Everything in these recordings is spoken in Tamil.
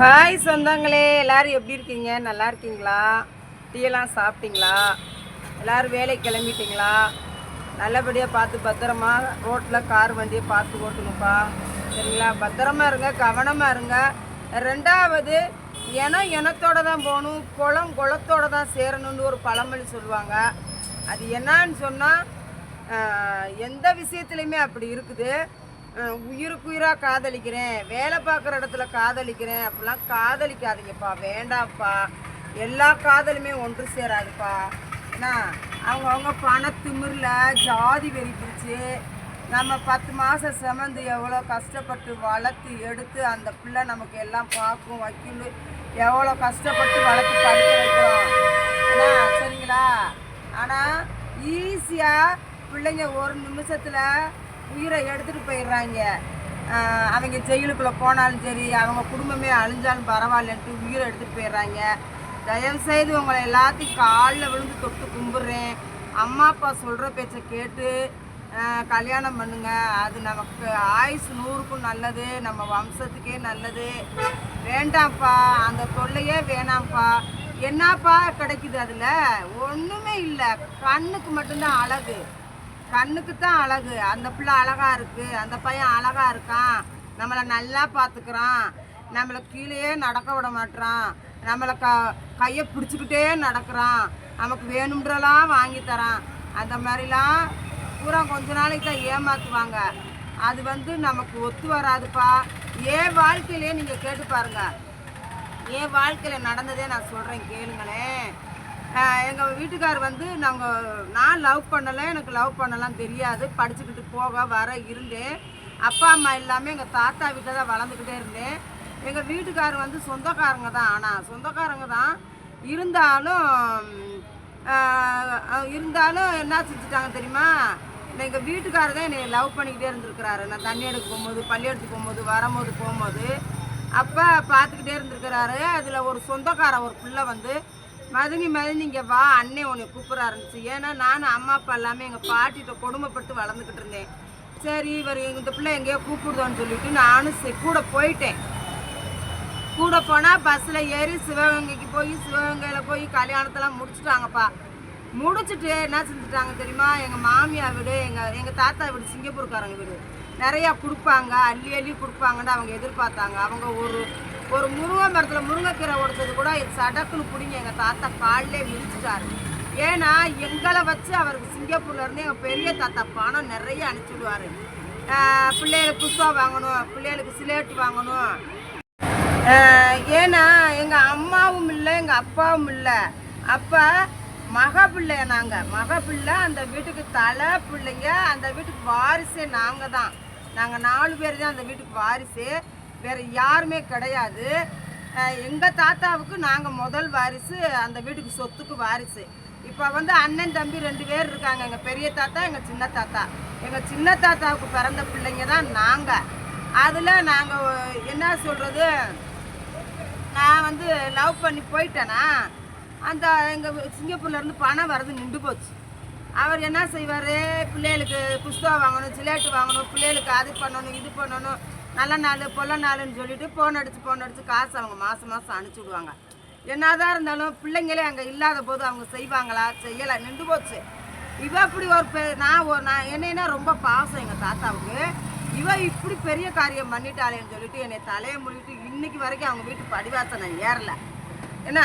ஹாய் சொந்தங்களே. எல்லாரும் எப்படி இருக்கீங்க? நல்லா இருக்கீங்களா? டீயெல்லாம் சாப்பிட்டீங்களா? எல்லாரும் வேலைக்கு கிளம்பிட்டீங்களா? நல்லபடியாக பார்த்து பத்திரமா ரோட்டில் கார் வண்டியை பார்த்து ஓட்டணும்ப்பா. சரிங்களா? பத்திரமா இருங்க கவனமாக இருங்க. ரெண்டாவது இனம் இனத்தோட தான் போகணும். குளம் குளத்தோட தான் சேரணும்னு ஒரு பழமொழி சொல்லுவாங்க. அது என்னன்னு சொன்னால் எந்த விஷயத்துலையுமே அப்படி இருக்குது. உயிருக்குயிராக உயிருக்கு உயிராக காதலிக்கிறேன் வேலை பார்க்குற இடத்துல காதலிக்கிறேன் அப்படிலாம் காதலிக்காதீங்கப்பா வேண்டாம்ப்பா. எல்லா காதலுமே ஒன்று சேராதுப்பா. என்ன அவங்க அவங்க பணத்திமிரில் ஜாதி வெறி பிடிச்சி நம்ம பத்து மாதம் சுமந்து எவ்வளோ கஷ்டப்பட்டு வளர்த்து எடுத்து அந்த பிள்ளை நமக்கு எல்லாம் பார்க்கும் வைக்கல் எவ்வளோ கஷ்டப்பட்டு வளர்த்து படிக்க வைக்கிறோம். சரிங்களா? ஆனால் ஈஸியாக பிள்ளைங்க ஒரு நிமிஷத்தில் உயிரை எடுத்துகிட்டு போயிடுறாங்க. அவங்க ஜெயிலுக்குள்ளே போனாலும் சரி அவங்க குடும்பமே அழிஞ்சாலும் பரவாயில்லன்ட்டு உயிரை எடுத்துகிட்டு போயிடுறாங்க. தயவுசெய்து உங்களை எல்லாத்தையும் காலில் விழுந்து தொட்டு கும்பிட்றேன். அம்மா அப்பா சொல்கிற பேச்சை கேட்டு கல்யாணம் பண்ணுங்க. அது நமக்கு ஆயுசு நூறுக்கும் நல்லது நம்ம வம்சத்துக்கே நல்லது. வேண்டாம்ப்பா அந்த தொல்லையே வேணாம்ப்பா. என்னப்பா கிடைக்குது அதில்? ஒன்றுமே இல்லை. கண்ணுக்கு மட்டும்தான் அழகு. கண்ணுக்கு தான் அழகு. அந்த பிள்ளை அழகா இருக்கு. அந்த பையன் அழகா இருக்கான். நம்மளை நல்லா பார்த்துக்கிறான். நம்மளை கீழேயே நடக்க விட மாட்டான் நம்மளை க கையை பிடிச்சிக்கிட்டே நடக்கிறான். நமக்கு வேணுன்றலாம் வாங்கி தரான். அந்த மாதிரிலாம் பூரா கொஞ்ச நாளைக்கு தான் ஏமாற்றுவாங்க அது வந்து நமக்கு ஒத்து வராதுப்பா. ஏன் வாழ்க்கையிலே நீங்கள் கேட்டு பாருங்க. என் வாழ்க்கையில் நடந்ததே நான் சொல்கிறேன் கேளுங்களேன். எங்கள் வீட்டுக்கார் வந்து நாங்கள் நான் லவ் பண்ணலை எனக்கு லவ் பண்ணலாம் தெரியாது. படிச்சுக்கிட்டு போக வர இருந்தேன். அப்பா அம்மா இல்லாமல் எங்கள் தாத்தா வீட்டில் தான் வளர்ந்துக்கிட்டே இருந்தேன். எங்கள் வீட்டுக்கார் வந்து சொந்தக்காரங்க தான். ஆனால் சொந்தக்காரங்க தான். இருந்தாலும் இருந்தாலும் என்ன செஞ்சுட்டாங்க தெரியுமா? எங்கள் வீட்டுக்காரர் தான் என்னை லவ் பண்ணிக்கிட்டே இருந்திருக்கிறாரு. நான் தண்ணி எடுக்க போகும்போது பள்ளி எடுத்து போகும்போது வரும்போது போகும்போது அப்போ பார்த்துக்கிட்டே இருந்திருக்கிறாரு. அதில் ஒரு சொந்தக்காரன் ஒரு பிள்ளை வந்து மதனி மதனி இங்கே வா அண்ணே உன்னை கூப்பிட இருந்துச்சு ஏன்னா நானும் அம்மா அப்பா எல்லாமே எங்கள் பாட்டிகிட்ட கொடுமைப்பட்டு வளர்ந்துக்கிட்டு இருந்தேன். சரி இவர் இந்த பிள்ளை எங்கேயோ கூப்பிடுதோன்னு சொல்லிட்டு நானும் சரி கூட போயிட்டேன். கூட போனால் பஸ்ஸில் ஏறி சிவகங்கைக்கு போய் சிவகங்கையில் போய் கல்யாணத்தெல்லாம் முடிச்சுட்டாங்கப்பா. முடிச்சுட்டு என்ன செஞ்சுட்டாங்க தெரியுமா? எங்கள் மாமியார் வீடு எங்கள் எங்கள் தாத்தா வீடு சிங்கப்பூர்காரங்க வீடு. நிறையா கொடுப்பாங்க அள்ளி அள்ளி கொடுப்பாங்கன்னு அவங்க எதிர்பார்த்தாங்க. அவங்க ஒரு ஒரு முருங்கை மரத்தில் முருங்கைக்கீரை உடைச்சது கூட சடக்குன்னு பிடிங்க எங்கள் தாத்தா காலிலே மிதிச்சிட்டாரு ஏன்னா எங்களை வச்சு அவருக்கு சிங்கப்பூர்லேருந்து எங்கள் பெரிய தாத்தா பணம் நிறைய அனுப்பிச்சுடுவார். பிள்ளைகளுக்கு புஸ்தகம் வாங்கணும் பிள்ளைகளுக்கு சிலேட்டு வாங்கணும். ஏன்னா எங்கள் அம்மாவும் இல்லை எங்கள் அப்பாவும் இல்லை. அப்போ மக பிள்ளை நாங்கள் மக பிள்ளை அந்த வீட்டுக்கு தலை பிள்ளைங்க அந்த வீட்டுக்கு வாரிசே நாங்கள் தான். நாங்கள் நாலு பேர் தான் அந்த வீட்டுக்கு வாரிசு. வேறு யாருமே கிடையாது. எங்கள் தாத்தாவுக்கு நாங்கள் முதல் வாரிசு அந்த வீட்டுக்கு சொத்துக்கு வாரிசு. இப்போ வந்து அண்ணன் தம்பி ரெண்டு பேர் இருக்காங்க. எங்கள் பெரிய தாத்தா எங்கள் சின்ன தாத்தா. எங்கள் சின்ன தாத்தாவுக்கு பிறந்த பிள்ளைங்க தான் நாங்கள் அதில் நாங்கள் என்ன சொல்கிறது நான் வந்து லவ் பண்ணி போயிட்டேன்னா அந்த எங்கள் சிங்கப்பூர்லேருந்து பணம் வர்றது நின்று போச்சு. அவர் என்ன செய்வார்? பிள்ளைகளுக்கு புஸ்தகம் வாங்கணும் சிலேட்டு வாங்கணும் பிள்ளைகளுக்கு அது பண்ணணும் இது பண்ணணும். நல்ல நாள் பொல்ல நாளுன்னு சொல்லிட்டு ஃபோன் அடித்து ஃபோன் அடித்து காசு அவங்க மாதம் மாதம் அனுப்பிச்சி விடுவாங்க. என்னதான் இருந்தாலும் பிள்ளைங்களே அங்கே இல்லாத போது அவங்க செய்வாங்களா? செய்யலை நின்று போச்சு. இவ இப்படி ஒரு பெ நான் ஒரு நான் என்னைனா ரொம்ப பாசம் எங்கள் தாத்தாவுக்கு. இவ இப்படி பெரிய காரியம் பண்ணிட்டாளேன்னு சொல்லிட்டு என்னை தலையை முடிவிட்டு இன்னைக்கு வரைக்கும் அவங்க வீட்டு படிவாசம் நான் ஏறல. என்ன?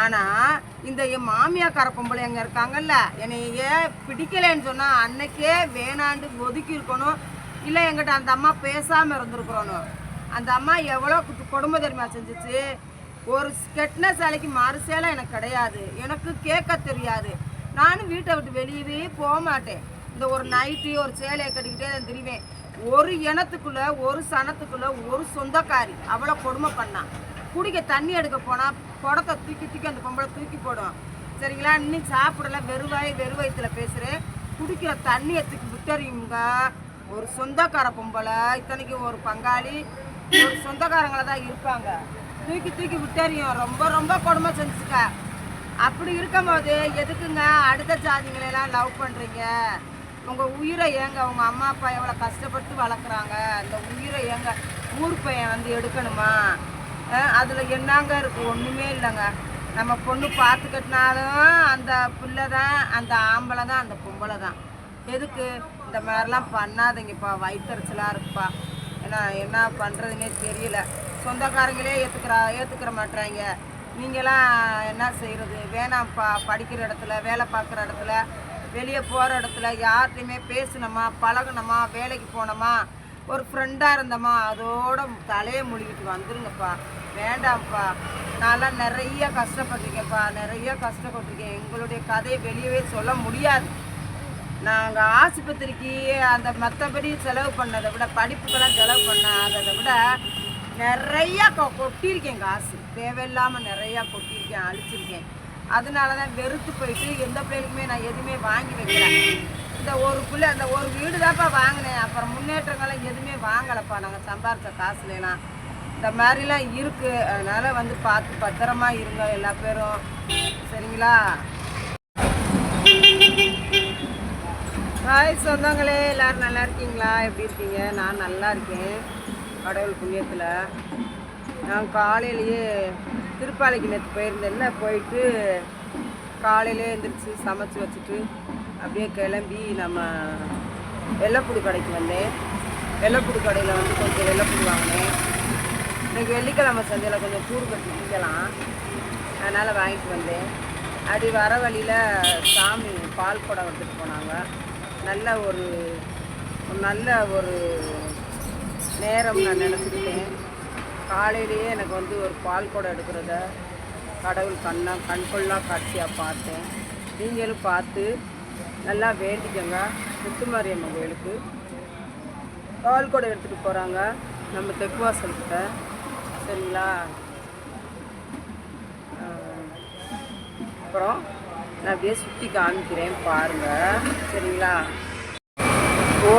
ஆனால் இந்த என் மாமியாக்கார பொம்பளை எங்கே இருக்காங்கல்ல என்னை ஏன் பிடிக்கலைன்னு சொன்னால் அன்னைக்கே வேணாண்டு ஒதுக்கி இருக்கணும். இல்லை எங்கிட்ட அந்த அம்மா பேசாமல் இருந்திருக்கிறோன்னு அந்த அம்மா எவ்வளோ கொடுமை தெரியுமா செஞ்சுச்சு? ஒரு கெட்டின சேலைக்கு மாறு எனக்கு கிடையாது. எனக்கு கேட்க தெரியாது. நானும் வீட்டை விட்டு வெளியவே போக மாட்டேன். இந்த ஒரு நைட்டி ஒரு சேலையை கட்டிக்கிட்டே தான் திரிவேன். ஒரு இனத்துக்குள்ள ஒரு சனத்துக்குள்ள ஒரு சொந்தக்காரி அவ்வளோ கொடுமை பண்ணான் குடிக்க தண்ணி எடுக்க போனால் குடத்தை தூக்கி தூக்கி அந்த பொம்பளை தூக்கி போடும். சரிங்களா? இன்னும் சாப்பிடல வெறுவாய் வெறுவயத்தில் வயிற்றுல பேசுகிறேன் குடிக்கிற தண்ணியை தூக்கி விட்டறியுங்க ஒரு சொந்தக்கார பொம்பளை இத்தனைக்கு ஒரு பங்காளி ஒரு சொந்தக்காரங்கள தான் இருப்பாங்க. தூக்கி தூக்கி விட்டறியும். ரொம்ப ரொம்ப கொடுமை செஞ்சுக்க. அப்படி இருக்கும்போது எதுக்குங்க அடுத்த ஜாதிங்களெல்லாம் லவ் பண்ணுறீங்க உங்கள் உயிரை ஏங்க உங்கள் அம்மா அப்பா எவ்வளோ கஷ்டப்பட்டு வளர்க்குறாங்க? அந்த உயிரை ஏங்க ஊர் பையன் வந்து எடுக்கணுமா? அதில் என்னங்க இருக்குது ஒன்றுமே இல்லைங்க. நம்ம பொண்ணு பார்த்துக்கட்டினாலும் அந்த பிள்ளை தான் அந்த ஆம்பளை தான் அந்த பொம்பளை தான். எதுக்கு? இந்த மாதிரிலாம் பண்ணாதீங்கப்பா வயிற்றுச்சலாக இருக்குப்பா ஏன்னா என்ன பண்ணுறதுனே தெரியல. சொந்தக்காரங்களே ஏற்றுக்கிறா ஏற்றுக்கிற மாட்றாங்க. நீங்களாம் என்ன செய்கிறது வேணாம்ப்பா படிக்கிற இடத்துல வேலை பார்க்குற இடத்துல வெளியே போகிற இடத்துல யார்கிட்டையுமே பேசணுமா பழகணுமா வேலைக்கு போனோமா ஒரு ஃப்ரெண்டாக இருந்தோமா அதோட தலையை முழுகிட்டு வந்துருங்கப்பா. வேண்டாம்ப்பா. நான்லாம் நிறைய கஷ்டப்பட்டிருக்கேன்ப்பா. நிறைய கஷ்டப்பட்டிருக்கேன். எங்களுடைய கதையை வெளியவே சொல்ல முடியாது. நாங்கள் ஆஸ்பத்திரிக்கு அந்த மற்றபடி செலவு பண்ணதை விட படிப்புக்கெல்லாம் செலவு பண்ணாததை விட நிறையா கொ கொட்டியிருக்கேன் காசு. தேவையில்லாமல் நிறையா கொட்டியிருக்கேன் அழிச்சிருக்கேன். அதனால தான் வெறுத்து போயிட்டு எந்த பிள்ளைகளுக்குமே நான் எதுவுமே வாங்கி வைக்கல. இந்த ஒரு பிள்ளை அந்த ஒரு வீடு தான்ப்பா வாங்கினேன். அப்புறம் முன்னேற்றங்கள்லாம் எதுவுமே வாங்கலைப்பா. நாங்கள் சம்பாரித்த காசுலாம் இந்த மாதிரிலாம் இருக்குது அதனால் வந்து பார்த்து பத்திரமா இருங்க எல்லா பேரும். சரிங்களா? ஹாய் சொந்தங்களே எல்லாரும் நல்லா இருக்கீங்களா? எப்படி இருக்கீங்க? நான் நல்லா இருக்கேன். கடவுள் புண்ணியத்தில். நான் காலையிலேயே திருப்பாலைக்கு நேற்று போயிருந்தேன்ல போயிட்டு காலையிலே எழுந்திரிச்சு சமைச்சு வச்சுட்டு அப்படியே கிளம்பி நம்ம வெள்ளைப்பூடி கடைக்கு வந்தேன். வெள்ளைப்பூடி கடையில் வந்து கொஞ்சம் வெள்ளைப்பூடி வாங்கினேன். இன்றைக்கி வெள்ளிக்கிழமை சந்தையில் கொஞ்சம் கூறு கட்டி திங்கலாம் அதனால் வாங்கிட்டு வந்தேன். அப்படி வர வழியில் சாமி பால் குடம் எடுத்துகிட்டு போனாங்க. நல்ல ஒரு ஒரு நல்ல ஒரு நேரம் நான் நினச்சிக்கிட்டேன். காலையிலேயே எனக்கு வந்து ஒரு பால் குடம் எடுக்கிறத கடவுள் கண்ணா கண்கொள்ளா காட்சியாக பார்த்தேன். நீங்களும் பார்த்து நல்லா வேண்டிக்கங்க. முத்துமாரியம்மன் கோயிலுக்கு பால் குடம் எடுத்துகிட்டு போகிறாங்க நம்ம தெக்குவாசல்கிட்ட சரிங்களா? அப்புறம் நான் அப்படியே சுற்றி காமிக்கிறேன் பாருங்கள் சரிங்களா? ஓ